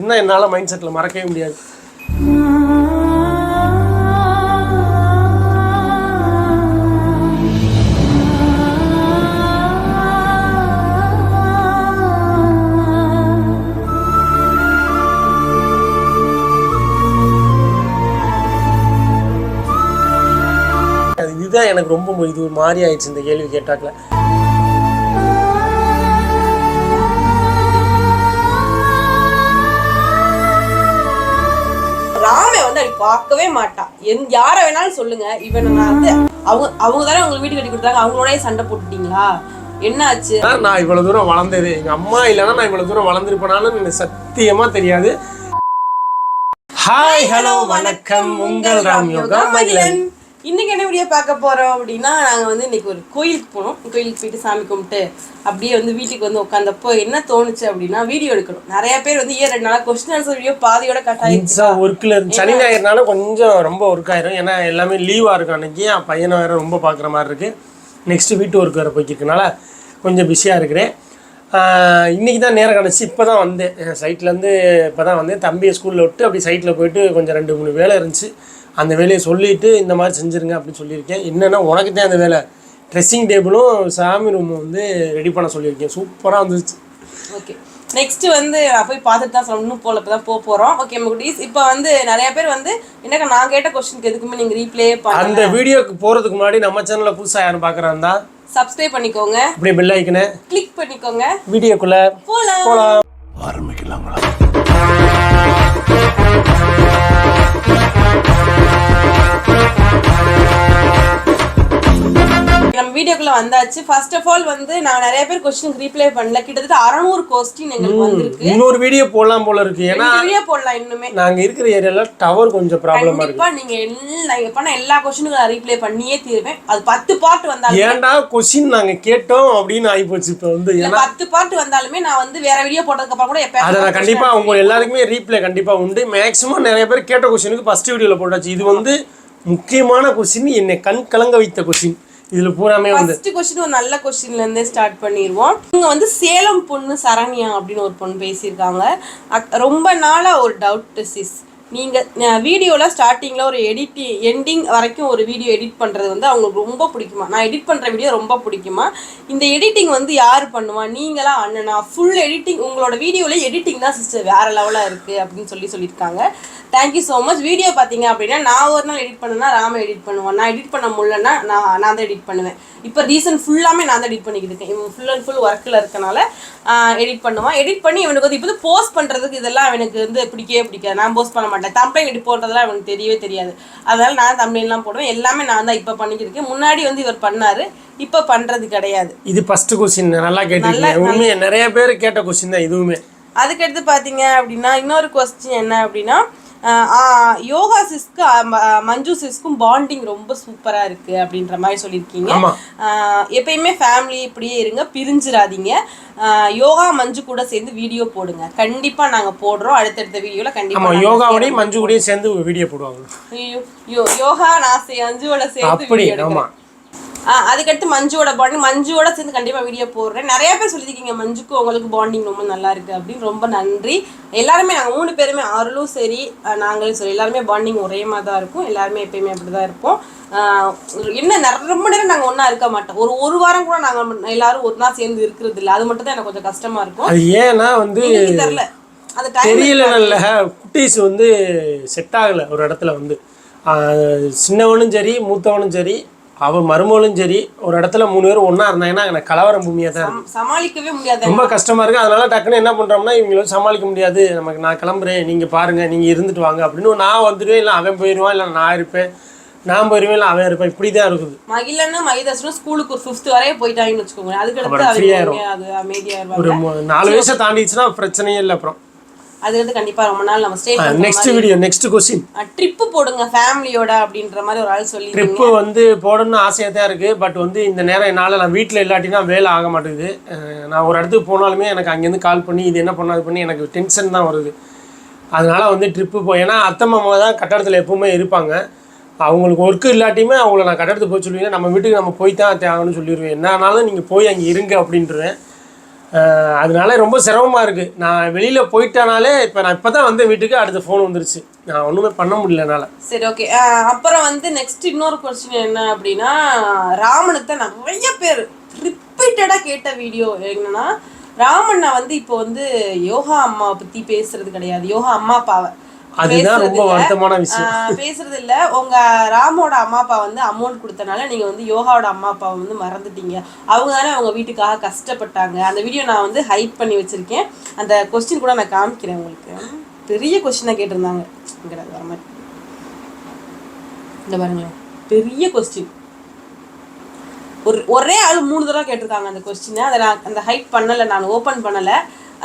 இன்னும் என்னால் mind settle மறக்கவே முடியாது. அது இதுதான் எனக்கு ரொம்ப இது ஒரு மாதிரி ஆயிடுச்சு இந்த கேள்வி கேட்டாக்கல. பார்க்கவே மாட்டான் எந் யார வேணாலும் சொல்லுங்க. இவன் நான் வந்து அவங்க அவங்க தானே உங்களுக்கு வீடு கட்டி கொடுத்தாங்க அவங்களோடய சண்டை போட்டுட்டீங்களா? என்ன ஆச்சு? நான் இவ்வளவு தூரம் வளர்ந்தது எங்க அம்மா இல்லைன்னா நான் இவ்வளவு தூரம் வளர்ந்துருப்பேனாலும் எனக்கு சத்தியமா தெரியாது. ஹாய் ஹலோ வணக்கம். உங்கள் ராம் யோகா மகிழன் இன்னைக்கு என்ன வீடியோ பார்க்க போறோம் அப்படின்னா நாங்க வந்து இன்னைக்கு ஒரு கோயிலுக்கு போனோம். கோயிலுக்கு போயிட்டு சாமி கும்பிட்டு அப்படியே வந்து வீட்டுக்கு வந்து உட்காந்தப்போ என்ன தோணுச்சு அப்படின்னா வீடியோ எடுக்கணும். நிறைய பேர் வந்து ஏன் ரெண்டு நாளா கொஸ்டின் ஆன்சர் வீடியோ பாதியோட கட் ஆயிடுச்சு. ஒர்க்கில் சனி ஞாயிறுனால கொஞ்சம் ரொம்ப ஒர்க் ஆயிரும். ஏன்னா எல்லாமே லீவாக இருக்கும் அன்னைக்கு என் பையனை வேற ரொம்ப பார்க்குற மாதிரி இருக்கு. நெக்ஸ்ட் வீட்டு ஒர்க் வேறு போய்க்கிருக்கனால கொஞ்சம் பிஸியாக இருக்கிறேன். ஆஹ் இன்னைக்கு தான் நேரம் கிடச்சி இப்போ தான் வந்தேன் சைட்லேருந்து இப்போ தான் வந்தேன். தம்பியை ஸ்கூலில் விட்டு அப்படி சைட்டில் போயிட்டு கொஞ்சம் ரெண்டு மூணு வேலை இருந்துச்சு. அந்த வேலையை சொல்லிட்டு இந்த மாதிரி செஞ்சுருங்க அப்படின்னு சொல்லியிருக்கேன். என்னென்னா உனக்கு தான் அந்த வேலை. ட்ரெஸ்ஸிங் டேபிளும் சாமி ரூம் வந்து ரெடி பண்ண சொல்லியிருக்கேன். சூப்பராக வந்துருச்சு ஓகே நெக்ஸ்ட் வந்து நான் போய் பார்த்துட்டு தான் சொல்லணும். போல இப்போ தான் போக போகிறோம் ஓகே குட்டீஸ் இப்போ வந்து நிறைய பேர் வந்து என்னக்கா நான் கேட்ட கொஸ்டினுக்கு எதுக்குமே நீங்கள் ரீப்ளே பண்ண அந்த வீடியோக்கு போகிறதுக்கு முன்னாடி நம்ம சேனலில் புதுசாக யாரும் பார்க்குறாந்தா சப்ஸ்கிரைப் பண்ணிக்கோங்க. அப்படியே பெல் ஐக்கனு கிளிக் பண்ணிக்கோங்க. வீடியோக்குள்ளே போலாம். போகலாம் நம்ம வீடியோக்குள்ள வந்தாச்சு. ஃபர்ஸ்ட் ஆஃப் ஆல் வந்து நான் நிறைய பேர் கொஸ்டினுக்கு ரீப்ளே பண்ணல. கிட்டத்தட்ட அறநூறு கொஸ்டின் எங்களுக்கு வந்திருக்கு. இன்னொரு வீடியோ போடலாம் போல இருக்கு. ஏன்னா வீடியோ போடலாம் இன்னுமே. நாங்க இருக்கிற ஏரியால டவர் கொஞ்சம் ப்ராப்ளமா இருக்கு. நீங்க எல்லா நீங்க பண்ண எல்லா கொஸ்டினுக்கும் நான் ரீப்ளே பண்ணியே தீருவேன். அது பத்து பார்ட் வந்தாலும் ஏன்டா கொஸ்டின் நாங்க கேட்டோம் அப்படின்னு ஆயிப்போச்சு இப்போ வந்து. இல்ல பத்து பார்ட் வந்தாலுமே நான் வந்து வேற வீடியோ போட்டதுக்கு அப்புறம் கூட எப்ப அதை நான் கண்டிப்பா உங்க எல்லாருக்குமே ரீப்ளே கண்டிப்பா உண்டு. மேக்ஸிமம் நிறைய பேர் கேட்ட கொஸ்டினுக்கு ஃபர்ஸ்ட் வீடியோல போட்டாச்சு. இது வந்து முக்கியமான கொஸ்டின் என்னை கண் கலங்க வைத்த கொஸ்டின் இதுல பூராமே வந்து ஃபர்ஸ்ட் क्वेश्चन ஒரு நல்ல क्वेश्चनல இருந்தே ஸ்டார்ட் பண்ணிடுவோம் இவங்க வந்து சேலம் பொண்ணு சரண்யா அப்படின்னு ஒரு பொண்ணு பேசியிருக்காங்க. ரொம்ப நாளா ஒரு டவுட் சிஸ் நீங்க வீடியோல ஸ்டார்டிங்ல ஒரு எடிட்டி எண்டிங் வரைக்கும் ஒரு வீடியோ எடிட் பண்றது வந்து அவங்களுக்கு ரொம்ப பிடிக்குமா? நான் எடிட் பண்ற வீடியோ ரொம்ப பிடிக்குமா? இந்த எடிட்டிங் வந்து யார் பண்ணுவா? நீங்களா அண்ணனா? ஃபுல் எடிட்டிங் உங்களோட வீடியோல எடிட்டிங் தான் சிஸ்டர் வேற லெவலா இருக்கு அப்படின்னு சொல்லி சொல்லியிருக்காங்க. தேங்க்யூ ஸோ மச் வீடியோ பார்த்தீங்க அப்படின்னா நான் ஒரு நாள் எடிட் பண்ணேன்னா ராம எடிட் பண்ணுவேன். நான் எடிட் பண்ண முடியலன்னா நான் நான் தான் எடிட் பண்ணுவேன். இப்போ ரீசன் ஃபுல்லாமே நான் தான் எடிட் பண்ணிக்கிட்டு இருக்கேன். இவன் ஃபுல் அண்ட் ஃபுல் ஒர்க்கில் இருக்கனால எடிட் பண்ணுவான். எடிட் பண்ணி இவனுக்கு வந்து இப்போ போஸ்ட் பண்ணுறதுக்கு இதெல்லாம் எனக்கு வந்து பிடிக்கவே பிடிக்காது. நான் போஸ்ட் பண்ண மாட்டேன். தம்ப்ளைன் எடிட் போடுறதெல்லாம் அவனுக்கு தெரியவே தெரியாது. அதனால நான் தம்ப்ளைன்லாம் போடுவேன். எல்லாமே நான் தான் இப்போ பண்ணிக்கிட்டு இருக்கேன். முன்னாடி வந்து இவர் பண்ணாரு. இப்போ பண்ணுறது கிடையாது. இது ஃபர்ஸ்ட் கொஸ்டின் நல்லா கேட்டிருக்கீங்க. உண்மையா நிறைய பேர் கேட்ட கொஸ்டின் தான் இதுவுமே. அதுக்கடுத்து பார்த்தீங்க அப்படின்னா இன்னொரு கொஸ்டின் என்ன அப்படின்னா யோகா சிஸ்க்கு மஞ்சு சிஸ்க்கும் பாண்டிங் ரொம்ப சூப்பராக இருக்கு அப்படின்ற மாதிரி சொல்லியிருக்கீங்க. எப்பயுமே ஃபேமிலி இப்படியே இருங்க பிரிஞ்சிடாதீங்க. ஆஹ் யோகா மஞ்சு கூட சேர்ந்து வீடியோ போடுங்க. கண்டிப்பா நாங்க போடுறோம். அடுத்தடுத்த வீடியோல கண்டிப்பா யோகாவோடையும் மஞ்சு கூடயும் சேர்ந்து வீடியோ போடுவாங்க. ஐயோ, யோகா நான் மஞ்சுவோட சேர்ந்து வீடியோ அதுக்கடுத்து மஞ்சுவோட பாண்டிங் மஞ்சுவோட சேர்ந்து கண்டிப்பாக வீடியோ போடுறேன். நிறைய பேர் சொல்லியிருக்கீங்க மஞ்சுக்கு உங்களுக்கு பாண்டிங் ரொம்ப நல்லா இருக்கு அப்படின்னு. ரொம்ப நன்றி. எல்லாருமே நாங்கள் மூணு பேருமே அருளும் சரி நாங்களும் சரி. எல்லாருமே பாண்டிங் ஒரே மாதிரி தான் இருக்கும். எல்லாருமே எப்பயுமே அப்படி தான் இருப்போம் என்ன ரொம்ப நேரம் நாங்கள் ஒன்றா இருக்க மாட்டோம். ஒரு ஒரு வாரம் கூட நாங்கள் எல்லாரும் ஒன்றா சேர்ந்து இருக்கிறது இல்லை. அது மட்டும் தான் எனக்கு கொஞ்சம் கஷ்டமா இருக்கும். அது ஏன்னா வந்து தெரில டைம் தெரியல? குட்டீஸ் வந்து செட் ஆகலை ஒரு இடத்துல வந்து. சின்னவனும் சரி மூத்தவனும் சரி அவன் மருமகளும் சரி ஒரு இடத்துல மூணு பேரும் ஒன்றா இருந்தாங்கன்னா எனக்கு கலவரம் பூமியாக தான் இருக்கு. சமாளிக்கவே முடியாது. ரொம்ப கஷ்டமா இருக்கு. அதனால டக்குன்னு என்ன பண்றோம்னா இவங்கள சமாளிக்க முடியாது. நமக்கு நான் கிளம்புறேன் நீங்க பாருங்க நீங்க இருந்துட்டு வாங்க அப்படின்னு நான் வந்துடுவேன். இல்லை அவன் போயிடுவான் இல்லை நான் இருப்பேன். நான் போயிடுவேன் இல்லை அவன் இருப்பேன். இப்படி தான் இருக்குது. மகிழனும் மகிதாசனும் ஸ்கூலுக்கு ஒரு ஃபிஃப்த் வரையே போயிட்டாங்கன்னு வச்சுக்கோங்க அதுக்கடுத்து அப்புறம் free அவங்க அது அமைதியாக ஒரு நாலு வயசை தாண்டிடுச்சுன்னா பிரச்சனையே இல்லை அப்புறம். அது வந்து கண்டிப்பா ரொம்ப நாள் நம்ம stay next video next question trip போடுங்க ஃபேமிலியோட அப்படின்ற மாதிரி ஒரு ஆள் சொல்லி ட்ரிப்பு வந்து போடணும்னு ஆசையாக தான் இருக்குது பட் வந்து இந்த நேரம் என்னால் நான் வீட்டில் இல்லாட்டினா வேலை ஆக மாட்டேங்குது. நான் ஒரு இடத்துக்கு போனாலுமே எனக்கு அங்கேருந்து கால் பண்ணி இது என்ன பண்ண அது பண்ணி எனக்கு டென்ஷன் தான் வருது. அதனால வந்து ட்ரிப்பு போ ஏன்னா அத்தை மாமா தான் கட்டடத்தில் எப்பவுமே இருப்பாங்க. அவங்களுக்கு ஒர்க்கு இல்லாட்டியுமே அவங்கள நான் கட்டடத்துக்கு போய் சொல்லுவேன் நம்ம வீட்டுக்கு நம்ம போய் தான் தேவைன்னு சொல்லிடுவேன். என்ன ஆனாலும் நீங்கள் போய் அங்கே இருங்க அப்படின்றேன். அதனால ரொம்ப சிரமமாக இருக்குது நான் வெளியில் போயிட்டனாலே இப்போ நான் இப்போ தான் வந்த வீட்டுக்கு அடுத்த ஃபோன் வந்துருச்சு. நான் ஒன்றுமே பண்ண முடியல என்னால். சரி ஓகே அப்புறம் வந்து நெக்ஸ்ட் இன்னொரு கொஸ்டின் என்ன அப்படின்னா ராமனுக்கு தான் நிறைய பேர் ரிப்பீட்டடாக கேட்ட வீடியோ என்னன்னா ராமண்ணா வந்து இப்போ வந்து யோகா அம்மாவை பற்றி பேசுறது கிடையாது. யோகா அம்மா அப்பாவை அதுதான் ரொம்ப வருத்தமான விஷயம். பேசுறது இல்ல உங்க ராமோட அம்மா அப்பா வந்து அமௌண்ட் கொடுத்தனால நீங்க வந்து யோகாவோட அம்மா அப்பாவை வந்து மறந்துட்டீங்க. அவங்க தானே அவங்க வீட்டுக்காக கஷ்டப்பட்டாங்க. அந்த வீடியோ நான் வந்து ஹைட் பண்ணி வச்சிருக்கேன். அந்த கொஸ்டின் கூட நான் காமிக்கிறேன் உங்களுக்கு. பெரிய கொஸ்டினாக கேட்டிருந்தாங்க. இங்க வர மாதிரி. இந்த பாருங்களேன். பெரிய கொஸ்டின் ஒரு ஒரே ஆள் மூணு தடவை கேட்டிருக்காங்க அந்த கொஸ்டினை அதை நான் அந்த ஹைட் பண்ணலை நான் ஓப்பன் பண்ணலை.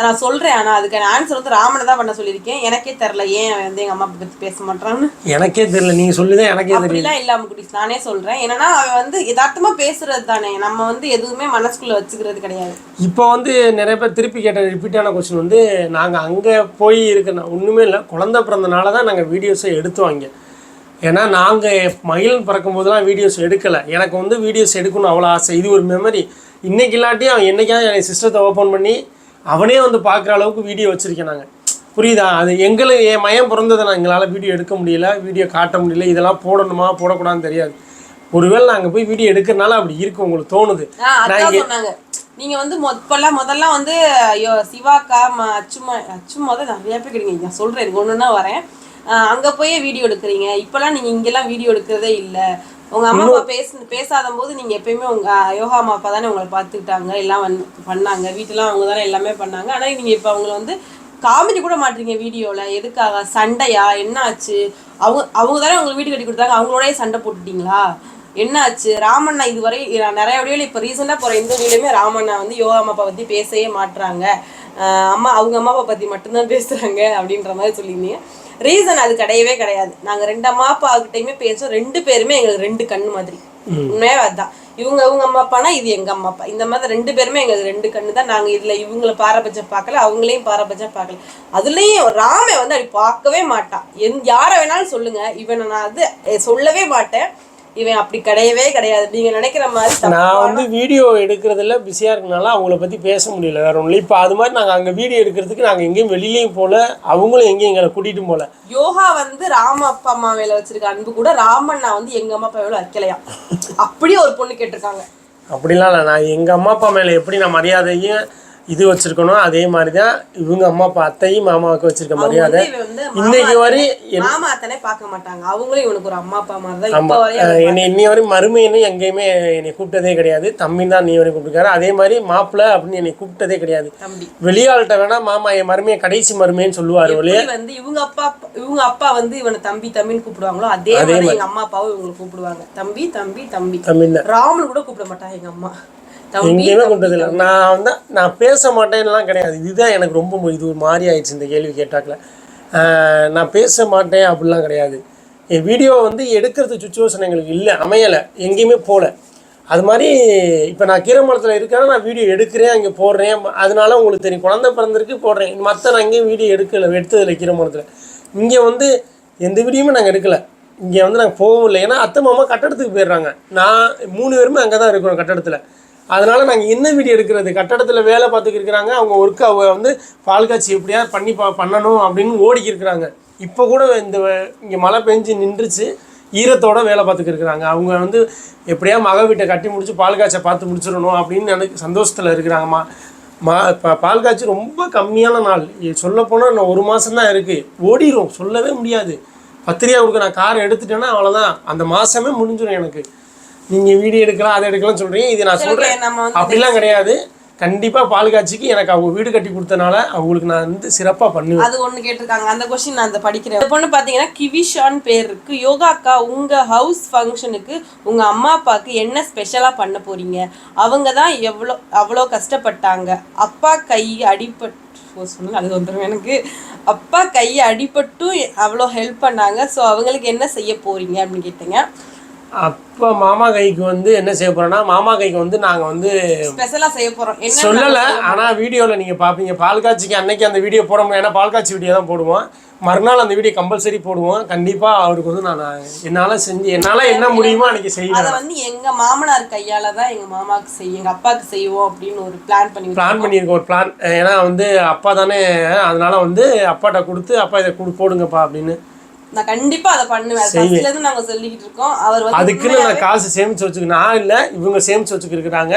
நான் சொல்கிறேன் ஆனால் அதுக்கான ஆன்சர் வந்து ராமனை தான் பண்ண சொல்லியிருக்கேன். எனக்கே தெரில ஏன் அவன் வந்து எங்கள் அம்மா பற்றி பேச மாட்டான்னு எனக்கே தெரியல நீங்கள் சொல்லுதான் எனக்கே தெரியல. அப்படிலாம் இல்லாம குட்டீஸ் நானே சொல்றேன். என்னன்னா அவன் வந்து யதார்த்தமா பேசுறது தானே. நம்ம வந்து எதுவுமே மனசுக்குள்ள வச்சுக்கிறது கிடையாது. இப்போ வந்து நிறைய பேர் திருப்பி கேட்ட ரிப்பீட்டான கொஸ்டின் வந்து நாங்கள் அங்கே போய் இருக்கிற ஒன்றுமே இல்லை குழந்தை பிறந்தனால தான் நாங்கள் வீடியோஸை எடுத்தோம் இங்கே ஏன்னா நாங்கள் மகிழன் பிறக்கும் போதெல்லாம் வீடியோஸ் எடுக்கலை. எனக்கு வந்து வீடியோஸ் எடுக்கணும் அவ்வளோ ஆசை. இது ஒரு மெமரி இன்னைக்கு இல்லாட்டி அவன் என்னைக்காவது என் சிஸ்டத்தை ஓப்பன் பண்ணி அவனே வந்து பார்க்குற அளவுக்கு வீடியோ வச்சுருக்கேன் நாங்கள் புரியுதா? அது எங்களுக்கு என் மயம் பிறந்ததை நான் எங்களால் வீடியோ எடுக்க முடியல வீடியோ காட்ட முடியல இதெல்லாம் போடணுமா போடக்கூடாதுன்னு தெரியாது. ஒருவேளை நாங்கள் போய் வீடியோ எடுக்கிறனால அப்படி இருக்கு உங்களுக்கு தோணுது. ஆஹ் அதான் சொன்னாங்க. நீங்க வந்து முதல்ல முதல்ல வந்து ஐயோ சிவாக்கா ம- அச்சுமா அச்சு முத நிறைய பேர் கிடைங்க நான் சொல்றேன் எனக்கு ஒண்ணுன்னா வரேன். அங்க போய் வீடியோ எடுக்கிறீங்க. இப்பெல்லாம் நீங்க இங்கெல்லாம் வீடியோ எடுக்கிறதே இல்ல. உங்க அம்மா அப்பா பேச பேசாத போது நீங்க எப்பயுமே உங்க யோகா அம்மா அப்பா தானே உங்களை பார்த்துக்கிட்டாங்க எல்லாம் வந்து பண்ணாங்க. வீட்டுலாம் அவங்க தானே எல்லாமே பண்ணாங்க. ஆனா நீங்க இப்ப அவங்கள வந்து காமெடி கூட மாட்டீங்க வீடியோல. எதுக்காக? சண்டையா? என்ன ஆச்சு அவங்க அவங்க தானே உங்களுக்கு வீடு கட்டி கொடுத்தாங்க. அவங்களோடய சண்டை போட்டுட்டீங்களா? என்னாச்சு? ராமண்ணா இதுவரை நிறைய வீடியோல இப்போ ரீசெண்டாக போகிற எந்த வீடியோலையுமே ராமண்ணா வந்து யோகா அம்மா அப்பா பற்றி பேசவே மாட்றாங்க. ஆஹ் அம்மா அவங்க அம்மா அப்பா பற்றி மட்டும்தான் பேசுகிறாங்க அப்படின்ற மாதிரி சொல்லியிருந்தீங்க. ரீசன் அது கிடையவே கிடையாது. நாங்கள் ரெண்டு அம்மா அப்பா கிட்டையுமே பேசுவோம் ரெண்டு பேருமே எங்களுக்கு ரெண்டு கண்ணு மாதிரி. உண்மையாவே அதுதான். இவங்க இவங்க அம்மா அப்பானா இது எங்க அம்மா அப்பா. இந்த மாதிரி ரெண்டு பேருமே எங்களுக்கு ரெண்டு கண்ணு தான். நாங்க இதுல இவங்கள பாரபட்சம் பார்க்கல அவங்களையும் பாரபட்சம் பார்க்கல. அதுலயும் ராமே வந்து அப்படி பார்க்கவே மாட்டான். எந் யாரை வேணாலும் சொல்லுங்க. இவனை நான் அது சொல்லவே மாட்டேன். இவன் அப்படி கிடையவே கிடையாது. நீங்க நினைக்கிற மாதிரி நான் வந்து வீடியோ எடுக்கிறதுல பிஸியாக இருக்கனால அவங்கள பற்றி பேச முடியல. வேற ஒன்றும் இப்போ அது மாதிரி நாங்கள் அங்கே வீடியோ எடுக்கிறதுக்கு நாங்கள் எங்கேயும் வெளியிலையும் போகல. அவங்களும் எங்கேயும் எங்களை கூட்டிகிட்டும் போகல. யோகா வந்து ராம அப்பா அம்மா மேல வச்சிருக்க அன்பு கூட ராமண்ணா வந்து எங்க அம்மா அப்பா மேல வைக்கலையாம் அப்படியே ஒரு பொண்ணு கேட்டிருக்காங்க. அப்படிலாம் இல்லை. நான் எங்கள் அம்மா அப்பா மேலே எப்படி நான் மரியாதையும் இது வச்சுருக்கணும் அதே மாதிரி தான் இவங்க அம்மா அப்பா அத்தையும் மாமாவுக்கு வச்சிருக்க மரியாதை. இன்னைக்கு வரை மாமா அத்தனை பார்க்க மாட்டாங்க. அவங்களும் இவனுக்கு ஒரு அம்மா அப்பா மாதிரி தான் என்னை இன்னி வரையும் மருமைன்னு எங்கேயுமே என்னை கூப்பிட்டதே கிடையாது. தம்பி தான் நீ வரையும் கூப்பிட்டுருக்காரு. அதே மாதிரி மாப்பிள்ளை அப்படின்னு என்னை கூப்பிட்டதே கிடையாது. தம்பி. வெளியாள்கிட்ட வேணா மாமா என் மருமையை கடைசி மருமைன்னு சொல்லுவார் வந்து இவங்க அப்பா இவங்க அப்பா வந்து இவனை தம்பி தம்பின்னு கூப்பிடுவாங்களோ அதே மாதிரி எங்க அம்மா அப்பாவும் இவங்களை கூப்பிடுவாங்க. தம்பி தம்பி தம்பி. தமிழ்ல ராமன் கூட கூப்பிட மாட்டாங்க எங்க அம்மா. எங்கேயுமே கூப்பிட்டதில்லை நான் வந்து நான் பேச மாட்டேன்லாம் கிடையாது. இதுதான் எனக்கு ரொம்ப இது ஒரு மாதிரி ஆயிடுச்சு இந்த கேள்வி கேட்டாக்கல. நான் பேச மாட்டேன் அப்படிலாம் கிடையாது. என் வீடியோ வந்து எடுக்கிறது சுச்சுவேஷன் எங்களுக்கு இல்லை அமையலை எங்கேயுமே போகல அது மாதிரி இப்போ நான் கீரமலத்தில் இருக்கேன்னா நான் வீடியோ எடுக்கிறேன் அங்கே போடுறேன். அதனால உங்களுக்கு தெரியும் குழந்தை பிறந்திருக்கு போடுறேன். மற்ற நான் எங்கேயும் வீடியோ எடுக்கலை எடுத்ததில்லை கீரமலத்தில் இங்கே வந்து எந்த வீடியோமே நாங்கள் எடுக்கலை. இங்கே வந்து நாங்கள் போகவும் இல்லை. ஏன்னா அத்தை மாமா கட்டடத்துக்கு போயிடுறாங்க. நான் மூணு பேருமே அங்கே தான் இருக்கிறோம் கட்டடத்தில். அதனால் நாங்கள் என்ன வீடியோ எடுக்கிறது கட்டடத்தில் வேலை பார்த்துக்கு இருக்கிறாங்க அவங்க ஒர்க்கு அவங்க வந்து பால் காட்சி எப்படியாவது பண்ணி பா பண்ணணும் அப்படின்னு ஓடிக்கி இருக்கிறாங்க. இப்போ கூட இந்த இங்கே மழை பெஞ்சு நின்றுச்சு ஈரத்தோட வேலை பார்த்துக்கு இருக்கிறாங்க. அவங்க வந்து எப்படியா மக வீட்டை கட்டி முடிச்சு பால் காய்ச்சை பார்த்து முடிச்சிடணும் அப்படின்னு எனக்கு சந்தோஷத்தில் இருக்கிறாங்கம்மா. மா இப்போ பால் காய்ச்சி ரொம்ப கம்மியான நாள். சொல்லப்போனால் இன்னும் ஒரு மாதம் தான் இருக்குது ஓடிரும் சொல்லவே முடியாது. பத்திரிக்கை கொடுக்க நான் கார் எடுத்துட்டேன்னா அவ்வளோதான் அந்த மாதமே முடிஞ்சிடும் எனக்கு. நீங்கள் வீடியோ எடுக்கலாம் அதை எடுக்கலாம் சொல்கிறீங்க இது நான் சொல்கிறேன் அப்படிலாம் கிடையாது. கண்டிப்பாக பால் காட்சிக்கு எனக்கு அவங்க வீடு கட்டி கொடுத்தனால அவங்களுக்கு நான் வந்து சிறப்பாக பண்ணுவேன். அது ஒண்ணு கேட்டிருக்காங்க. அந்த கொஸ்டின் நான் அந்த படிக்கிறேன். இந்த பொண்ணு பாத்தீங்கன்னா கிவிஷான் பேர் இருக்கு. யோகா அக்கா உங்க ஹவுஸ் ஃபங்க்ஷனுக்கு உங்க அம்மா அப்பாவுக்கு என்ன ஸ்பெஷலா பண்ண போறீங்க? அவங்க தான் எவ்வளோ அவ்வளோ கஷ்டப்பட்டாங்க. அப்பா கை அடிபட்டு சொன்னது அது வந்துடும் எனக்கு. அப்பா கை அடிபட்டும் அவ்வளோ ஹெல்ப் பண்ணாங்க. ஸோ அவங்களுக்கு என்ன செய்ய போறீங்க அப்படின்னு கேட்டீங்க. அப்போ மாமா கைக்கு வந்து என்ன செய்ய போறோம்னா மாமா கைக்கு வந்து நாங்கள் வந்து ஸ்பெஷலா செய்ய என்ன சொல்லலை. ஆனால் வீடியோவில் நீங்கள் பார்ப்பீங்க பால் காட்சிக்கு அன்னைக்கு அந்த வீடியோ போட முடியும் ஏன்னா பால் காட்சி வீடியோ தான் போடுவோம். மறுநாள் அந்த வீடியோ கம்பல்சரி போடுவோம். கண்டிப்பாக அவருக்கு வந்து நான் என்னால் செஞ்சு என்னால் என்ன முடியுமோ அன்னைக்கு செய்வேன். அத வந்து எங்க மாமனார் கையால தான் எங்க மாமாக்கு செய்யும் எங்க அப்பாவுக்கு செய்வோம் அப்படின்னு ஒரு பிளான் பண்ணி. பிளான் பண்ணியிருக்கோம் ஒரு பிளான் ஏன்னா வந்து அப்பா தானே அதனால வந்து அப்பாட்ட கொடுத்து அப்பா இதை கொடு போடுங்கப்பா அப்படின்னு. நான் கண்டிப்பா அதை பண்ணுவேன். ஃபர்ஸ்ட்ல இருந்து நாங்க சொல்லிக்கிட்டு இருக்கோம். அவர் வந்து அதுக்குன்னு நான் காசு சேமிச்சு வச்சுக்க நான் இல்லை இவங்க சேமிச்சு வச்சுக்கிருக்கிறாங்க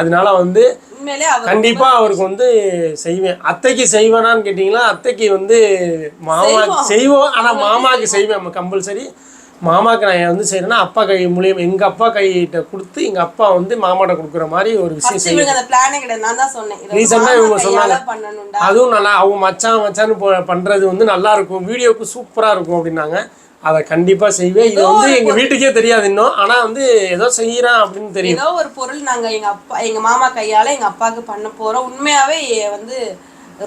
அதனால வந்து கண்டிப்பா அவருக்கு வந்து செய்வேன். அத்தைக்கு செய்வேனான்னு கேட்டிங்கன்னா அத்தைக்கு வந்து மாமா செய்வோம். ஆனா மாமாக்கு செய்வேன். கம்பல்சரி மாமாக்கு நான் வந்து செய்யறேன்னா அப்பா கை மூலியம் எங்க அப்பா கைகிட்ட கொடுத்து எங்க அப்பா வந்து மாமாட்ட கொடுக்குற மாதிரி ஒரு விஷயம் ஆ மாமா இவங்க சொன்னாங்க. அதுவும் நல்லா அவங்க மச்சான் மச்சான்னு பண்றது வந்து நல்லா இருக்கும். வீடியோக்கு சூப்பரா இருக்கும் அப்படின்னாங்க. அதை கண்டிப்பா செய்வேன் இது வந்து எங்க வீட்டுக்கே தெரியாது இன்னும். ஆனா வந்து ஏதோ செய்யறேன் அப்படின்னு தெரியும். ஏதோ ஒரு பொருள் நாங்க எங்க அப்பா எங்க மாமா கையால எங்க அப்பாவுக்கு பண்ண போறோம். உண்மையாவே வந்து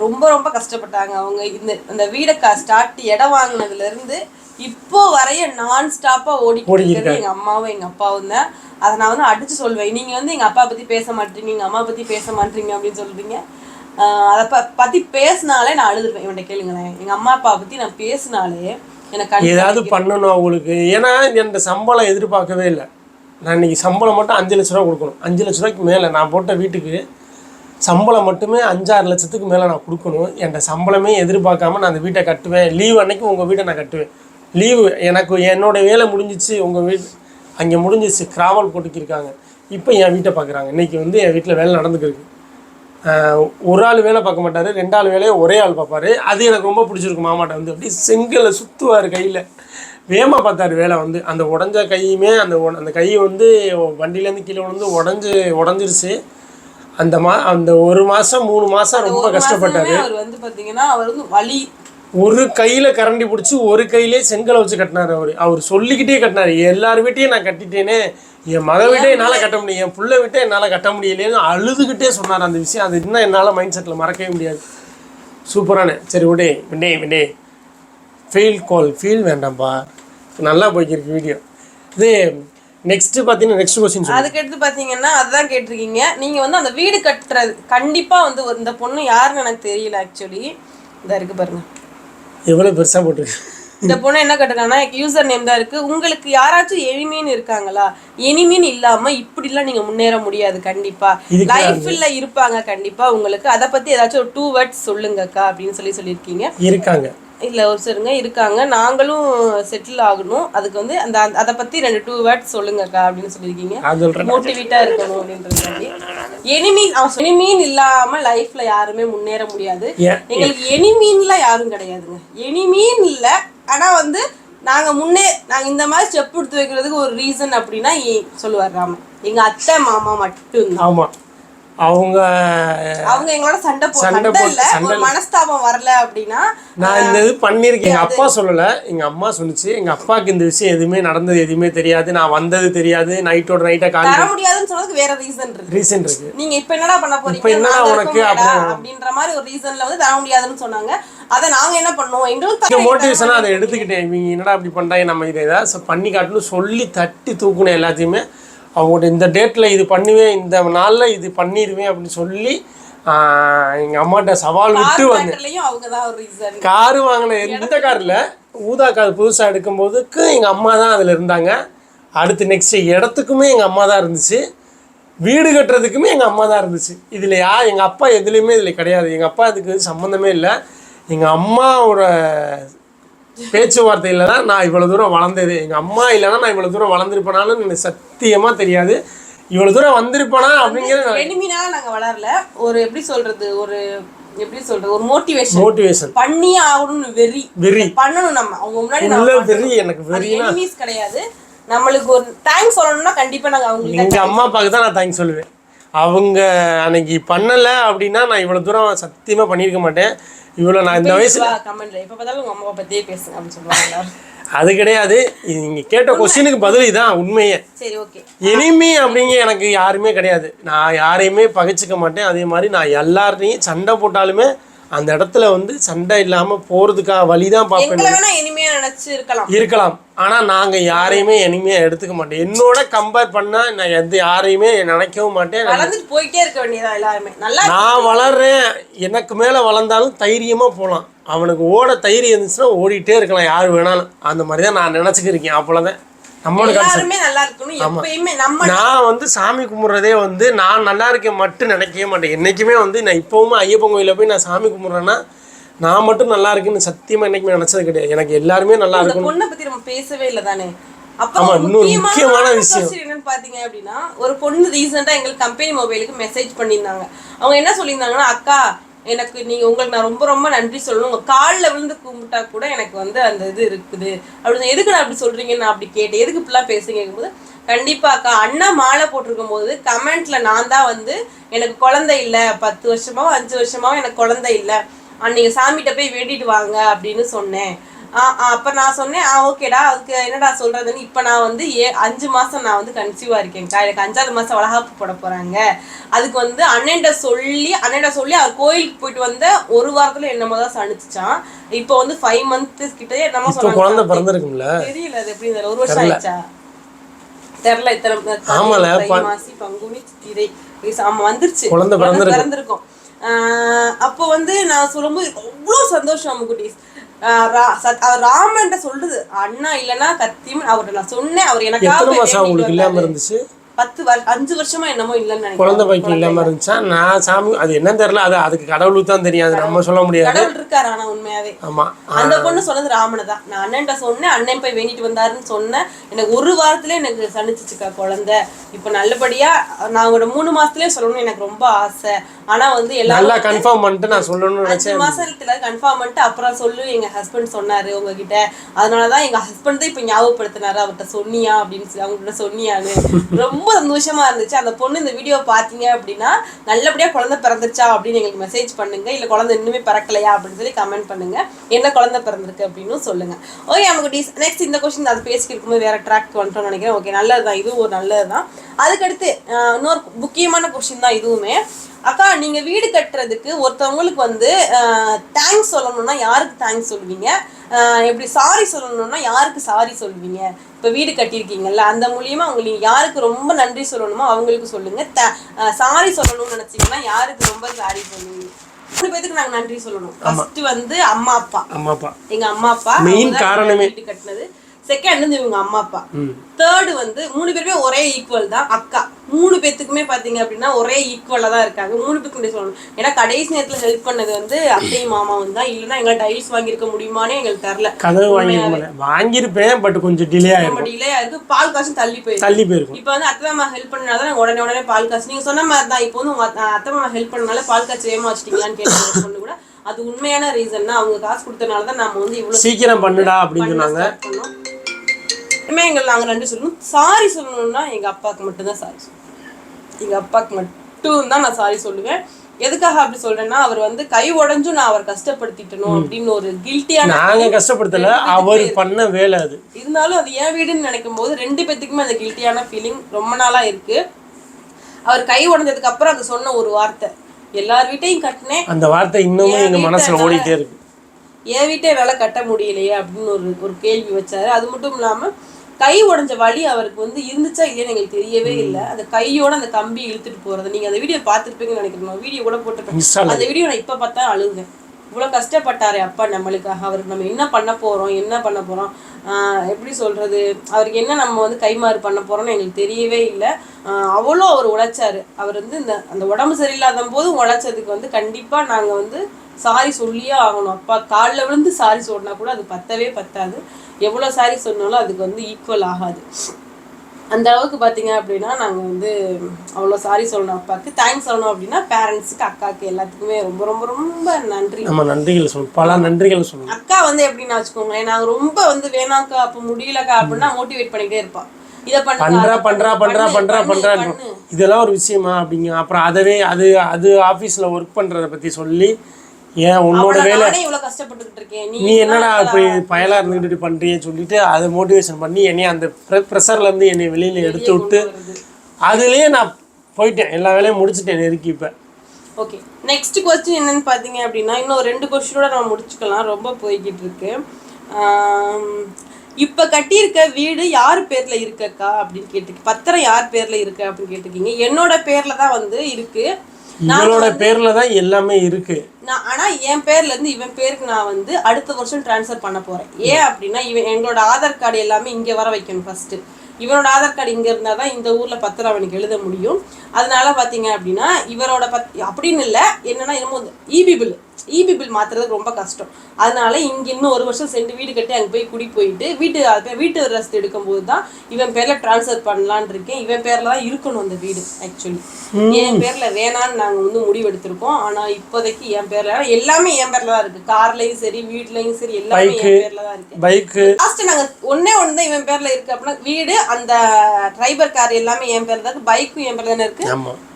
ரொம்ப ரொம்ப கஷ்டப்பட்டாங்க. அவங்க இந்த இந்த வீடை ஸ்டார்ட் இடம் வாங்கினதுல இருந்து இப்போ வரைய நான் ஸ்டாப்பா ஓடிக்கிட்டு இருக்கிறது எங்க அம்மாவும் எங்க அப்பாவும் தான். அதை நான் வந்து அடிச்சு சொல்வேன். நீங்க வந்து எங்க அப்பா பத்தி பேச மாட்டீங்க எங்க அம்மா பத்தி பேச மாட்டீங்க அப்படின்னு சொல்றீங்க. அதை ப பத்தி பேசினாலே நான் அழுதுருவேன். இவன்ட்ட கேளுங்களேன். எங்க அம்மா அப்பா பத்தி நான் பேசினாலே எனக்கு ஏதாவது பண்ணணும் அவங்களுக்கு. ஏன்னா இந்த சம்பளம் எதிர்பார்க்கவே இல்லை. நான் இன்னைக்கு சம்பளம் மட்டும் அஞ்சு லட்ச ரூபா கொடுக்கணும். அஞ்சு லட்ச ரூபாய்க்கு மேலே நான் போட்ட வீட்டுக்கு சம்பளம் மட்டுமே அஞ்சாறு லட்சத்துக்கு மேலே நான் கொடுக்கணும். என்கிட்ட சம்பளமே எதிர்பார்க்காம நான் அந்த வீட்டை கட்டுவேன். லீவ் அன்னைக்கு உங்கள் வீட்டை நான் கட்டுவேன். லீவு. எனக்கு என்னோட வேலை முடிஞ்சிச்சு உங்கள் வீட் அங்கே முடிஞ்சிச்சு கிராவல் போட்டுக்கிருக்காங்க. இப்போ என் வீட்டை பார்க்குறாங்க இன்னைக்கு வந்து என் வீட்டில் வேலை நடந்துக்கிருக்கு. ஒரு ஆள் வேலை பார்க்க மாட்டார் ரெண்டு ஆள் வேலையை ஒரே ஆள் பார்ப்பாரு. அது எனக்கு ரொம்ப பிடிச்சிருக்கு மாமாட்ட வந்து. அப்படியே செங்கலை சுற்றுவார் கையில். வேகமாக பார்த்தாரு வேலை வந்து. அந்த உடஞ்ச கையுமே அந்த அந்த கை வந்து வண்டியிலேருந்து கீழே விழுந்து உடஞ்சி உடஞ்சிருச்சு. அந்த மா அந்த ஒரு மாதம் மூணு மாதம் ரொம்ப கஷ்டப்பட்டாரு. அவர் வந்து பாத்தீங்கன்னா அவர் வந்து வலி ஒரு கையில் கரண்டி பிடிச்சி ஒரு கையிலே செங்கலை வச்சு கட்டினார் அவர். அவர் சொல்லிக்கிட்டே கட்டினார் எல்லார் வீட்டையும் நான் கட்டிட்டேனே என் மக வீட்டை என்னால் கட்ட முடியும் என் புள்ள வீட்டை என்னால் கட்ட முடியலையேன்னு அழுதுகிட்டே சொன்னார் அந்த விஷயம். அது இன்னும் என்னால் மைண்ட் செட்டில் மறக்கவே முடியாது. சூப்பரான. சரி விடே. விடே விடே. ஃபீல் கால் ஃபீல் வேண்டாம்ப்பா நல்லா போய்க்கிருக்கு வீடியோ இது நெக்ஸ்ட்டு பார்த்தீங்கன்னா நெக்ஸ்ட் கொஸ்டின் அதுக்கு எடுத்து பாத்தீங்கன்னா அதுதான் கேட்டிருக்கீங்க. நீங்க வந்து அந்த வீடு கட்டுறது கண்டிப்பா வந்து இந்த பொண்ணு யாருன்னு எனக்கு தெரியல ஆக்சுவலி இந்த இருக்கு பாருங்க. எவ்வளோ பெருசாக போட்டிருக்கு. இந்த பொண்ணு என்ன கட்டுறாங்கன்னா யூசர் நேம் தான் இருக்கு. உங்களுக்கு யாராச்சும் எனிமீன் இருக்காங்களா? எனிமீன் இல்லாம இப்படிலாம் நீங்க முன்னேற முடியாது கண்டிப்பா. லைஃப்ல இருப்பாங்க கண்டிப்பா உங்களுக்கு. அதை பத்தி ஏதாச்சும் ஒரு டூ வேர்ட்ஸ் சொல்லுங்கக்கா அப்படின்னு சொல்லி சொல்லியிருக்கீங்க. இருக்காங்க. இல்ல ஒரு சிலருங்க இருக்காங்க. நாங்களும் செட்டில் ஆகணும். அதுக்கு வந்து அந்த அதை பத்தி ரெண்டு டூ வேர்ட்ஸ் சொல்லுங்கக்கா அப்படின்னு சொல்லியிருக்கீங்க. நான் சொல்கிறேன் மோட்டிவேட்டா இருக்கணும் அப்படின்றது எனிமீ எனிமீன் இல்லாம லைஃப்ல யாருமே முன்னேற முடியாது. எங்களுக்கு எனிமீன்ல யாரும் கிடையாதுங்க. எனிமீன் இல்ல. ஆனா வந்து நாங்க முன்னே நாங்க இந்த மாதிரி ஸ்டெப் எடுத்து வைக்கிறதுக்கு ஒரு ரீசன் அப்படின்னா சொல்லுவார் ராமன். எங்க அத்தை மாமா மட்டும்தான். ஆமாம் அவங்க அவங்க எங்களோட சண்டை சண்டை சண்டை போட்டு- ஒரு மனஸ்தாபம் வரல அப்படின்னா நான் இந்த இது பண்ணியிருக்கேன். எங்கள் அப்பா சொல்லலை. எங்கள் அம்மா சொன்னுச்சு எங்கள் அப்பாவுக்கு இந்த விஷயம் எதுவுமே நடந்தது எதுவுமே தெரியாது. நான் வந்தது தெரியாது. நைட்டோட நைட்டாக காலி தர முடியாதுன்னு சொல்றதுக்கு வேற ரீசன் இருக்கு. ரீசன் இருக்கு. நீங்க இப்ப என்னடா பண்ண போறீங்க? இப்ப என்னடா உனக்கு? அப்படின்ற மாதிரி ஒரு ரீசன்ல வந்து தர முடியாதுன்னு சொன்னாங்க. அத நாங்க என்ன பண்ணுவோம்? எங்களுக்கு மோட்டிவேஷனாக அதை எடுத்துக்கிட்டேன். இவங்க என்னடா அப்படி பண்ணுறாங்க நம்ம இதை ஏதாவது பண்ணி காட்டணும் சொல்லி தட்டி தூக்கணும் எல்லாத்தையுமே. அவங்கள்ட்ட இந்த டேட்டில் இது பண்ணுவேன் இந்த நாளில் இது பண்ணிடுவேன் அப்படின்னு சொல்லி எங்கள் அம்மாட்ட சவால் விட்டு வந்து காரு வாங்கின எந்த காரில் ஊதா கார் புதுசாக எடுக்கும்போதுக்கு எங்கள் அம்மா தான் அதில் இருந்தாங்க. அடுத்து நெக்ஸ்ட் இடத்துக்குமே எங்கள் அம்மா தான் இருந்துச்சு. வீடு கட்டுறதுக்குமே எங்கள் அம்மா தான் இருந்துச்சு. இதில் யா எங்கள் அப்பா எதுலேயுமே இதில் கிடையாது. எங்கள் அப்பா அதுக்கு சம்மந்தமே இல்லை. எங்கள் அம்மாவோட பேச்சுவார்த்தையில் தான் நான் இவ்வளோ தூரம் வளர்ந்தது. எங்கள் அம்மா இல்லைன்னா நான் இவ்வளோ தூரம் வளர்ந்துருப்பேனாலும் எனக்கு சத்தியமாக தெரியாது. இவ்வளோ தூரம் வந்திருப்பேனா அப்படிங்கிற எனிமினால நாங்க வளரல. ஒரு எப்படி சொல்றது? ஒரு எப்படி சொல்றது? ஒரு மோட்டிவேஷன் மோட்டிவேஷன் பண்ணியே ஆகணும்னு வெறி. வெறி. பண்ணணும் நம்ம. அவங்க முன்னாடி நம்ம வெறி எனக்கு வெறி எனிமீஸ் கிடையாது. நம்மளுக்கு ஒரு தேங்க்ஸ் சொல்லணும்னா கண்டிப்பா நாங்க அவங்களுக்கு எங்கள் அம்மா அப்பாவுக்கு தான் நான் தேங்க்ஸ் சொல்லுவேன். அவங்க அன்னைக்கு பண்ணலை அப்படின்னா நான் இவ்வளோ தூரம் சத்தியமாக பண்ணியிருக்க மாட்டேன். இவ்வளோ நான் இந்த வயசு கமெண்ட்ல எப்ப பார்த்தாலும் உங்க அம்மா பத்தியே பேசுங்க அப்படின்னு சொல்லுவாங்க எல்லாரும். அது கிடையாது. நீங்கள் கேட்ட கொஸ்டினுக்கு பதில் இதான் உண்மையே. சரி ஓகே எனிமி அப்படிங்க எனக்கு யாருமே கிடையாது. நான் யாரையுமே பகைச்சிக்க மாட்டேன். அதே மாதிரி நான் எல்லாரையும் சண்டை போட்டாலுமே அந்த இடத்துல வந்து சண்டை இல்லாமல் போகிறதுக்காக வழி தான் பார்ப்பேன் இருக்கலாம். இருக்கலாம். ஆனால் நாங்கள் யாரையுமே இனிமையாக எடுத்துக்க மாட்டோம். என்னோட கம்பேர் பண்ணால் நான் எந்த யாரையுமே நினைக்கவும் மாட்டேன். போயிட்டே இருக்க வேண்டியதா எல்லாருமே. நல்லா நான் வளர்றேன். எனக்கு மேலே வளர்ந்தாலும் தைரியமாக போகலாம் அவனுக்கு ஓட தைரியம் இருந்துச்சுன்னா ஓடிட்டே இருக்கலாம். யார் வேணாலும். அந்த மாதிரி தான் நான் நினச்சிக்கிருக்கேன் அவ்வளோதான் நம்மளுக்கு எல்லாருமே நல்லா இருக்கணும் எப்பயுமே நம்ம நான் வந்து சாமி கும்பிட்றதே வந்து நான் நல்லா இருக்கேன் மட்டும் நினைக்கவே மாட்டேன். என்றைக்குமே வந்து நான் இப்போவுமே ஐயப்பன் கோயிலில் போய் நான் சாமி கும்பிட்றேன்னா நான் மட்டும் நல்லா இருக்குன்னு சத்தியமாக என்றைக்குமே நினச்சது கிடையாது. எனக்கு எல்லாருமே நல்லா அந்த இருக்கணும். பொண்ணை பத்தி நம்ம பேசவே இல்லை தானே? அப்ப ஆமா, இன்னொரு முக்கியமான விஷயம். என்னன்னு பாத்தீங்க அப்படின்னா ஒரு பொண்ணு ரீசெண்டா எங்களுக்கு கம்பெனி மொபைலுக்கு மெசேஜ் பண்ணியிருந்தாங்க. அவங்க என்ன சொல்லியிருந்தாங்கன்னா அக்கா எனக்கு நீங்க உங்களுக்கு நான் ரொம்ப ரொம்ப நன்றி சொல்லணும். உங்க காலில் விழுந்து கும்பிட்டா கூட எனக்கு வந்து அந்த இது இருக்குது. அப்படின்னு எதுக்கு நான் அப்படி சொல்றீங்கன்னு நான் அப்படி கேட்டேன். எதுக்கு இப்படிலாம் பேசுங்க கேட்கும்போது கண்டிப்பாக்கா அண்ணா மாலை போட்டிருக்கும் போது கமெண்ட்ல நான் தான் வந்து எனக்கு குழந்தை இல்லை. பத்து வருஷமாவோ அஞ்சு வருஷமாவோ எனக்கு குழந்தை இல்லை. அன்னைக்கு சாமிகிட்ட போய் வேண்டிட்டு வாங்க அப்படின்னு சொன்னேன். அப்ப நான் சொன்னேன் ஆ ஓகேடா அதுக்கு என்னடா சொல்றதுன்னு இப்ப நான் வந்து ஏ அஞ்சு மாசம் நான் வந்து கன்சீவா இருக்கேன்க்கா. எனக்கு அஞ்சாவது மாசம் வளகாப்பு போட போறாங்க. அதுக்கு வந்து அண்ணன்ட்ட சொல்லி அண்ணன்ட்ட சொல்லி அவர் கோயிலுக்கு போயிட்டு வந்த ஒரு வாரத்துல என்னமோ தான் சனிச்சுச்சான். இப்போ வந்து ஃபைவ் மந்த்ஸ் கிட்ட என்னமோ சொன்னாங்க. தெரியல அது எப்படி ஒரு வருஷம் ஆயிடுச்சா? தெரியல இத்தனை ஆமால, மாசி பங்குனி வயசு ஆமா வந்துருச்சு. குழந்தை பிறந்திருக்கு. பிறந்திருக்கும். ஆஹ் அப்போ வந்து நான் சொல்லும்போது அவ்வளோ சந்தோஷம் நம்ம குட்டீஸ். ராமன்ட்ட சொல்றது அண்ணா இல்லைன்னா கத்தியும் அவர்கிட்ட நான் சொன்னேன் அவர் அவங்களுக்கு வந்தாரு. இல்லாமல் இருந்துச்சு பத்து வரு அஞ்சு வருஷமா என்னமோ இல்லைன்னு குழந்தை பாய்க்கு இல்லாமல் இருந்துச்சா? நான் சாமி அது என்னன்னு தெரியல. அது அதுக்கு கடவுளுக்கு தான் தெரியாது நம்ம சொல்ல முடியாது. கடவுள் இருக்காரு ஆனா உண்மையாவே. ஆமாம் அந்த பொண்ணு சொன்னது ராமனை தான். நான் அண்ணன்ட்ட சொன்னேன் அண்ணன் போய் வேண்டிட்டு வந்தாருன்னு சொன்னேன். எனக்கு ஒரு வாரத்துல எனக்கு சனிச்சுச்சுக்கா குழந்தை. இப்போ நல்லபடியா நான் உங்களோட மூணு மாசத்துலயே சொல்லணும்னு எனக்கு ரொம்ப ஆசை. ஆனா வந்து எல்லாரும் நல்லா கன்ஃபார்ம் பண்ணிட்டு நான் சொல்லணும்னு நினச்சேன். மாசத்துல கன்ஃபார்ம் பண்ணிட்டு அப்புறம் சொல்லு எங்க ஹஸ்பண்ட் சொன்னாரு உங்ககிட்ட. அதனாலதான் எங்க ஹஸ்பண்ட் தான் இப்ப ஞாபகப்படுத்தினாரு. அவர்கிட்ட சொன்னியா அப்படின்னு சொல்லி அவங்ககிட்ட சொன்னியான்னு. ரொம்ப சந்தோஷமா இருந்துச்சு. அந்த பொண்ணு இந்த வீடியோ பாத்தீங்க அப்படின்னா நல்லபடியா குழந்தை பிறந்துச்சா அப்படின்னு எங்களுக்கு மெசேஜ் பண்ணுங்க. இல்ல குழந்தை இன்னுமே பிறக்கலையா அப்படின்னு சொல்லி கமெண்ட் பண்ணுங்க. என்ன குழந்தை பிறந்திருக்கு அப்படின்னு சொல்லுங்க. ஓகே நமக்கு நெக்ஸ்ட் இந்த கொஸ்டின் அது பேசிக்கிட்டு இருக்கும்போது வேற ட்ராக் வந்துட்டோம்னு நினைக்கிறேன். ஓகே நல்லதுதான். இதுவும் ஒரு நல்லதுதான். அதுக்கடுத்து இன்னொரு முக்கியமான கொஸ்டின் தான் இதுவுமே. அக்கா நீங்க வீடு கட்டுறதுக்கு ஒருத்தவங்களுக்கு வந்து தேங்க்ஸ் சொல்லணும்னா யாருக்கு தேங்க்ஸ் சொல்லுவீங்க? எப்படி சாரி சொல்லணும்னா யாருக்கு சாரி சொல்லுவீங்க? இப்போ வீடு கட்டியிருக்கீங்கல்ல அந்த மூலியமா உங்களுக்கு யாருக்கு ரொம்ப நன்றி சொல்லணுமோ அவங்களுக்கு சொல்லுங்க. சாரி சொல்லணும்னு நினைச்சீங்கன்னா யாருக்கு ரொம்ப சாரி சொல்லுவீங்க? மூணு பேத்துக்கு நாங்க நன்றி சொல்லணும். ஃபர்ஸ்ட் வந்து அம்மா அப்பா. ஆமாப்பா எங்க அம்மா அப்பா தான் காரணமே. வீடு கட்டினது. செகண்ட் வந்து இவங்க அம்மா அப்பா. தேர்டு வந்து மூணு பேருமே ஒரே ஈக்குவல் தான். அக்கா. மூணு பேத்துக்குமே பாத்தீங்க அப்படின்னா ஒரே ஈக்குவலா தான் இருக்காங்க. மூணு பேருக்கு சொல்லணும். ஏன்னா கடைசி நேரத்துல ஹெல்ப் பண்ணது வந்து அத்தையும் மாமாவும் தான். இல்லைன்னா எங்களை டைல்ஸ் வாங்கியிருக்க முடியுமானே எங்களுக்கு தெரில கதவு வாங்கியிருப்பேன் வாங்கியிருப்பேன் பட் கொஞ்சம் டிலே நம்ம டிலே ஆயிருக்கு. பால் காசும் தள்ளி போயிருக்கு. தள்ளி போயிருக்கும். இப்போ வந்து அத்தை மாமா ஹெல்ப் பண்ணனால உடனே உடனே பால் காசு. நீங்க சொன்ன மாதிரி தான் இப்போ வந்து உங்க அத்த- மாமா ஹெல்ப் பண்ணனால பால் காசு வேகமா வச்சிட்டீங்களான்னு கேட்ட பொண்ணு கூட அது உண்மையான ரீசன் அவங்க காசு கொடுத்தனால தான் நம்ம வந்து இவ்வளவு சீக்கிரம் பண்ணுடா அப்படின்னு சொன்னாங்க. இனிமே எங்களை நாங்கள் ரெண்டு சொல்லணும் சாரி சொல்லணும்னா எங்கள் அப்பாவுக்கு மட்டும்தான் சாரி சொல்லுவேன் எங்கள் அப்பாவுக்கு மட்டும் தான் நான் சாரி சொல்லுவேன். எதுக்காக அப்படி சொல்றேன்னா அவர் வந்து கை உடைஞ்சும் நான் அவர் கஷ்டப்படுத்திட்டணும் அப்படின்னு ஒரு கில்ட்டியான நாங்க கஷ்டப்படுத்தல அவர் பண்ண வேலை அது. இருந்தாலும் அது என் வீடுன்னு நினைக்கும் போது ரெண்டு பேத்துக்குமே அந்த கில்ட்டியான ஃபீலிங் ரொம்ப நாளா இருக்கு. அவர் கை உடைஞ்சதுக்கு அப்புறம் அது சொன்ன ஒரு வார்த்தை. எல்லார் வீட்டையும் கட்டினேன். அந்த வார்த்தை இன்னமும் எங்க மனசுல ஓடிட்டே இருக்கு. என் வீட்டை என்னால் கட்ட முடியலையே அப்படின்னு ஒரு ஒரு கேள்வி வச்சாரு. அது மட்டும் இல்லாம கை உடைஞ்ச வலி அவருக்கு வந்து இருந்துச்சா இல்லையான்னு எங்களுக்கு தெரியவே இல்லை. அந்த கையோட அந்த கம்பி இழுத்துட்டு போறது. நீங்க அந்த வீடியோ பார்த்துருப்பீங்கன்னு நினைக்கிறேன். வீடியோ கூட போட்டிருப்பேன் அந்த வீடியோ நான் இப்ப பார்த்தா அழுகுவேன் இவ்வளவு கஷ்டப்பட்டாரே அப்பா நம்மளுக்காக. அவருக்கு நம்ம என்ன பண்ண போறோம் என்ன பண்ண போறோம்? ஆஹ் எப்படி சொல்றது? அவருக்கு என்ன நம்ம வந்து கைமாறு பண்ண போறோம்னு எங்களுக்கு தெரியவே இல்லை. அவ்வளோ அவர் உழைச்சாரு. அவர் வந்து இந்த அந்த உடம்பு சரியில்லாத போதும் உழைச்சதுக்கு வந்து கண்டிப்பா நாங்க வந்து சாரி சொல்லியே ஆகணும். அப்பா காலில் விழுந்து சாரி சொன்னா கூட அது பத்தவே பத்தாது. எவ்வளோ சாரி சொன்னாலும் அதுக்கு வந்து ஈக்குவல் ஆகாது. அந்த அளவுக்கு பார்த்தீங்க அப்படின்னா நாங்கள் வந்து அவ்வளோ சாரி சொல்லணும் அப்பாவுக்கு தேங்க்ஸ் சொல்லணும் அப்படின்னா பேரண்ட்ஸுக்கு அக்காவுக்கு எல்லாத்துக்குமே ரொம்ப ரொம்ப ரொம்ப நன்றி. நம்ம நன்றிகள் சொல்லணும். பல நன்றிகள் சொல்லணும். அக்கா வந்து எப்படின்னு வச்சுக்கோங்களேன் நாங்கள் ரொம்ப வந்து வேணாக்கா அப்போ முடியலக்கா அப்படின்னா மோட்டிவேட் பண்ணிக்கிட்டே இருப்பான் இதை பண்றா பண்றா பண்றா பண்றா பண்றா இதெல்லாம் ஒரு விஷயமா அப்படிங்க. அப்புறம் அதவே அது அது ஆபீஸ்ல ஒர்க் பண்றத பத்தி சொல்லி ஏன் உன்னோட வேலை? இவ்வளவு கஷ்டப்பட்டுக்கிட்டு இருக்கேன். நீ என்னடா இப்படி பயலா இருந்துகிட்டு பண்றியே சொல்லிட்டு அதை மோட்டிவேஷன் பண்ணி என்னைய அந்த ப்ரெஷர்ல இருந்து என்னை வெளியில எடுத்து விட்டு அதுலயே நான் போயிட்டேன். எல்லா வேலையும் முடிச்சிட்டேன் நெருக்கி இப்ப. ஓகே நெக்ஸ்ட் கொஸ்டின் என்னன்னு பார்த்தீங்க அப்படின்னா இன்னும் ரெண்டு கொஸ்டினோட நம்ம முடிச்சுக்கலாம். ரொம்ப போய்கிட்டு இருக்கு. இப்ப கட்டியிருக்க வீடு யார் பேர்ல இருக்கக்கா அப்படின்னு கேட்டு பத்திரம் யார் பேர்ல இருக்கு அப்படின்னு கேட்டிருக்கீங்க. என்னோட பேர்ல தான் வந்து இருக்கு. இவளோட பேர்ல தான் எல்லாமே இருக்கு. நான் ஆனா என் பேர்ல இருந்து இவன் பேருக்கு நான் வந்து அடுத்த வருஷம் ட்ரான்ஸ்ஃபர் பண்ண போறேன். ஏன் அப்படின்னா இவன் எங்களோட ஆதார் கார்டு எல்லாமே இங்க வர வைக்கணும் ஃபர்ஸ்ட் இவனோட ஆதார் கார்டு இங்க இருந்தா தான் இந்த ஊர்ல பத்திரம் அவனுக்கு எழுத முடியும். அதனால பாத்தீங்க அப்படின்னா இவரோட பத் அப்படின்னு இல்ல என்னன்னா என்னமோ இபி பில் இபி பில் மாத்துறது ரொம்ப கஷ்டம். அதனால இங்க இன்னும் ஒரு வருஷம் சென்று வீடு கட்டி அங்க போய் குடி போயிட்டு வீட்டு அது வீட்டு ரசத்து எடுக்கும்போது தான் இவன் பேர்ல ட்ரான்ஸ்ஃபர் பண்ணலான்னு இருக்கேன். இவன் பேர்ல தான் இருக்கணும் அந்த வீடு ஆக்சுவலி என் பேர்ல வேணான்னு நாங்க வந்து முடிவு எடுத்திருக்கோம் ஆனா இப்போதைக்கு என் பேர்ல எல்லாமே என் பேர்ல தான் இருக்கு. கார்லயும் சரி வீட்லயும் சரி எல்லாமே என் பேர்ல தான் இருக்கு. பைக்கு லாஸ்ட் ஒண்ணு தான் இவன் பேர்ல இருக்கு. அப்படின்னா வீடு அந்த டிரைவர் கார் எல்லாமே என் பேர்ல தான் இருக்கு. பைக்கும் என் பேர்ல தானே இருக்கு.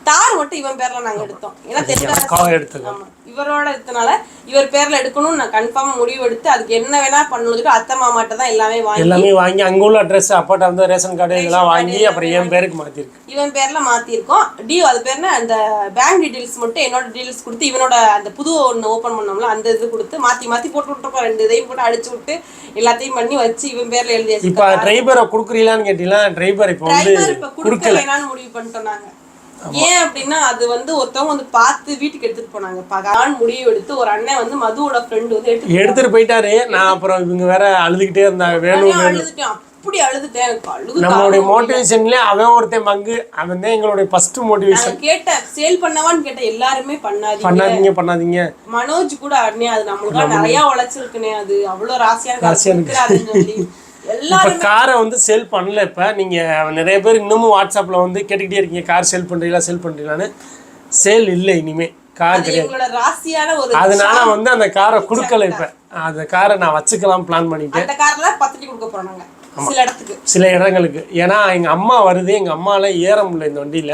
தார் மட்டும் இவன் பேர்ல நாங்க எடுத்தோம். ஏன்னா தெரியல. இவரோட எடுத்தனால இவர் பேர்ல எடுக்கணும்னு நான் கன்ஃபார்ம் முடிவு எடுத்து அதுக்கு என்ன வேணா பண்ணணும் அத்தை மாமாட்ட தான் எல்லாமே வாங்கி எல்லாமே வாங்கி அங்க உள்ள அட்ரஸ் அப்பாட்ட வந்து ரேஷன் கார்டு இதெல்லாம் வாங்கி அப்புறம் என் பேருக்கு மாத்திருக்கு. இவன் பேர்ல மாத்திருக்கோம். டி அது பேர்னா அந்த பேங்க் டீடைல்ஸ் மட்டும் என்னோட டீடைல்ஸ் கொடுத்து இவனோட அந்த புது ஒன்று ஓப்பன் பண்ணோம்ல அந்த இது கொடுத்து மாத்தி மாத்தி போட்டு விட்டுருக்கோம். ரெண்டு இதையும் போட்டு அடிச்சு விட்டு எல்லாத்தையும் பண்ணி வச்சு இவன் பேர்ல எழுதியாச்சு இப்ப டிரைவரை குடுக்குறீங்களான்னு கேட்டீங்களா? டிரைவர் இப்போ வந்து டிரைவர் இப்ப கொடுக்க வேணாம்னு முடிவு பண்ணிட்டோம் நாங்க. ஏன் அப்படின்னா அது வந்து ஒருத்தவங்க வந்து பார்த்து வீட்டுக்கு எடுத்துட்டு போனாங்க. பகான் முடிவு எடுத்து ஒரு அண்ணன் வந்து மதுவோட ஃப்ரெண்டு வந்து எடுத்து எடுத்துட்டு போயிட்டாரு. நான் அப்புறம் இவங்க வேற அழுதுகிட்டே இருந்தாங்க வேணும் அழுதுட்டேன். அப்படி அழுதுட்டேன். எனக்கு அழுது நம்மளுடைய மோட்டிவேஷன்ல அவன் ஒருத்தன் பங்கு அவன் தான் எங்களுடைய ஃபர்ஸ்ட் மோட்டிவேஷன் கேட்டேன் சேல் பண்ணவான்னு கேட்டேன். எல்லாருமே பண்ணாதீங்க. பண்ணாதீங்க பண்ணாதீங்க. மனோஜ் கூட அண்ணே அது நம்மளுக்கு நிறைய உழைச்சிருக்குனே அது அவ்வளவு கொடுக்குறாருன்னு சொல்லி எல்லாரும் இப்ப காரை வந்து செல் பண்ணல இப்ப. நீங்க நிறைய பேர் இன்னமும் வாட்ஸ்அப்ல வந்து கேட்டுக்கிட்டே இருக்கீங்க கார் செல் பண்றீங்களா செல் பண்றீங்களான்னு. சேல் இல்லை இனிமே. கார் கிடையாது. அதனால வந்து அந்த காரை கொடுக்கல இப்ப. அந்த காரை நான் வச்சுக்கலாம் பிளான் பண்ணிட்டேன். சில இடத்துக்கு. சில இடங்களுக்கு. ஏன்னா எங்க அம்மா வருது எங்க அம்மால ஏற முடியல இந்த வண்டியில.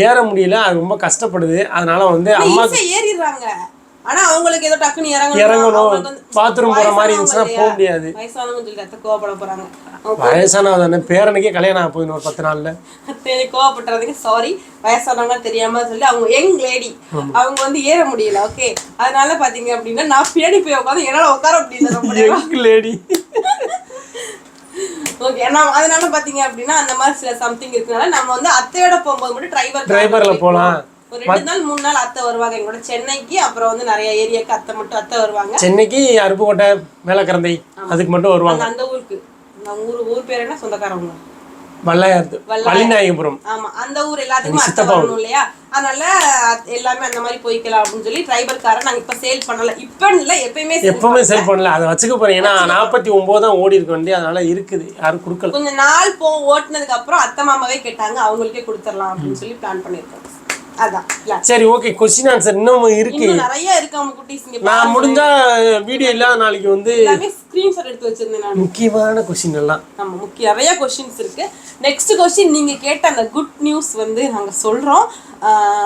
ஏற முடியல அது ரொம்ப கஷ்டப்படுது. அதனால வந்து அம்மா ஏறிடுறாங்க. ஆனா அவங்களுக்கு ஏதோ டக்குன்னு இறங்கணும். இறங்கணும் பாத்ரூம் போற மாதிரி இருந்துச்சுன்னா போக முடியாது? வயசானவங்க சொல்லி கோவப்பட போறாங்க. வயசானவ தானே. பேரனுக்கே கல்யாணம் ஆக போகுது ஒரு பத்து நாள்ல. எனக்கு கோவப்பட்டுறதுக்கு சாரி வயசானவங்க தெரியாம சொல்லி அவங்க யங் லேடி அவங்க வந்து ஏற முடியல ஓகே அதனால பாத்தீங்க அப்படின்னா நான் பின்னாடி போய் உட்காந்து என்னால உட்கார முடியல நேரம். லேடி ஓகே நான் அதனால பாத்தீங்க அப்படின்னா அந்த மாதிரி சில சம்திங் இருக்கனால நம்ம வந்து அத்தையோட போகும்போது மட்டும் டிரைவர் டிரைவர்ல போலாம். ஒரு ரெண்டு நாள் மூணு நாள் அத்தை வருவாங்க எங்களோட சென்னைக்கு. அப்புறம் வந்து நிறைய ஏரியாக்கு அத்தை மட்டும் அத்தை வருவாங்க. சென்னைக்கு அருப்புக்கோட்டை மேலக்கரந்தை அதுக்கு மட்டும் வருவாங்க. அந்த ஊருக்கு. நம்ம ஊர் ஊர் பேர் என்ன? சொந்தக்காரவங்க. வள்ளையார்த்து வள்ளிநாயகபுரம். ஆமா அந்த ஊர் எல்லாத்துக்குமே அத்தை வரணும் இல்லையா? அதனால அத்- எல்லாமே அந்த மாதிரி போய்க்கலாம் அப்படின்னு சொல்லி டிரைவர் காரை நாங்க இப்ப சேல் பண்ணல. இப்ப இல்ல எப்பயுமே எப்பவுமே செல் பண்ணல. அதை வச்சுக்க போறேன். ஏன்னா நாற்பத்தி ஒன்பது தான் ஓடி இருக்க வண்டி அதனால இருக்குது. யாரும் கொடுக்கல. கொஞ்ச நாள் போ ஓட்டுனதுக்கு அப்புறம் அத்தை மாமாவே கேட்டாங்க அவங்களுக்கே கொடுத்துடலாம் அப்படின்னு சொல்லி பிளான் பண்ணிருக்கோம் அதான். சரி ஓகே கொஸ்டின் ஆன்சர் இன்னும் இருக்கு. நிறைய இருக்கு அவங்க குட்டீஸ் நான் முடிஞ்சா வீடியோ இல்லாத நாளைக்கு வந்து ஸ்கிரீன்ஷாட் எடுத்து வச்சிருந்தேன் நான். முக்கியமான கொஸ்டின் எல்லாம். நம்ம முக்கிய நிறைய கொஸ்டின்ஸ் இருக்கு. நெக்ஸ்ட் கொஸ்டின் நீங்க கேட்ட அந்த குட் நியூஸ் வந்து நாங்க சொல்றோம்.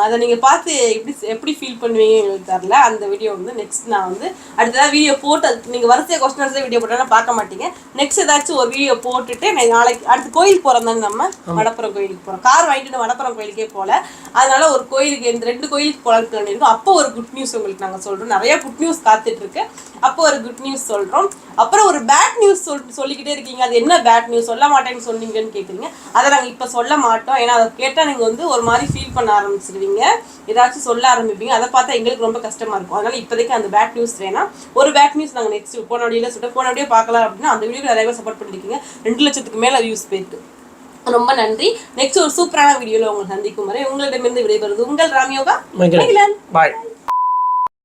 அதை நீங்க பார்த்து எப்படி எப்படி ஃபீல் பண்ணுவீங்க எங்களுக்கு தெரியல. அந்த வீடியோ வந்து நெக்ஸ்ட் நான் வந்து அடுத்ததாக வீடியோ போட்டு அதுக்கு நீங்க வரிசையாக கொஸ்டின்ஸ் வீடியோ போட்டாலும் பார்க்க மாட்டீங்க. நெக்ஸ்ட் ஏதாச்சும் ஒரு வீடியோ போட்டுட்டு நான் நாளைக்கு அடுத்து கோயில் போறோம் தானே நம்ம? வடப்புறம் கோயிலுக்கு போறோம். கார் வாங்கிட்டு வடப்புறம் கோயிலுக்கே போல. அதனால ஒரு கோயிலுக்கு இந்த ரெண்டு கோயிலுக்கு போகலான்னு பண்ணியிருக்கோம் அப்போ ஒரு குட் நியூஸ் உங்களுக்கு நாங்க சொல்றோம். நிறைய குட் நியூஸ் காத்துட்டு இருக்கு அப்போ ஒரு குட் நியூஸ் சொல்றோம். அப்புறம் ஒரு பேட் நியூஸ் சொல் சொல்லிக்கிட்டே இருக்கீங்க. அது என்ன பேட் நியூஸ் சொல்ல மாட்டேன்னு சொன்னீங்கன்னு கேக்குறீங்க. அதை நாங்க இப்ப சொல்ல மாட்டோம். ஏன்னா அதை கேட்டா நீங்க வந்து ஒரு மாதிரி ஃபீல் பண்ண ஆரம்பிச்சிருவீங்க. ஏதாச்சும் சொல்ல ஆரம்பிப்பீங்க. அதை பார்த்தா எங்களுக்கு ரொம்ப கஷ்டமா இருக்கும். அதனால இப்போதைக்கு அந்த பேட் நியூஸ் வேணாம். ஒரு பேட் நியூஸ் நாங்க நெக்ஸ்ட் போன வழியில சொல்லிட்டு போன வழியே பார்க்கலாம் அப்படின்னா அந்த வீடியோ நிறைய பேர் சப்போர்ட் பண்ணிருக்கீங்க. ரெண்டு லட்சத்துக்கு மேல வியூஸ் போயிருக்கு. ரொம்ப நன்றி. நெக்ஸ்ட் ஒரு சூப்பரான வீடியோல உங்களை சந்திக்கும் வரை உங்களிடமிருந்து விடைபெறுவது உங்கள் ராமியோகா. பாய்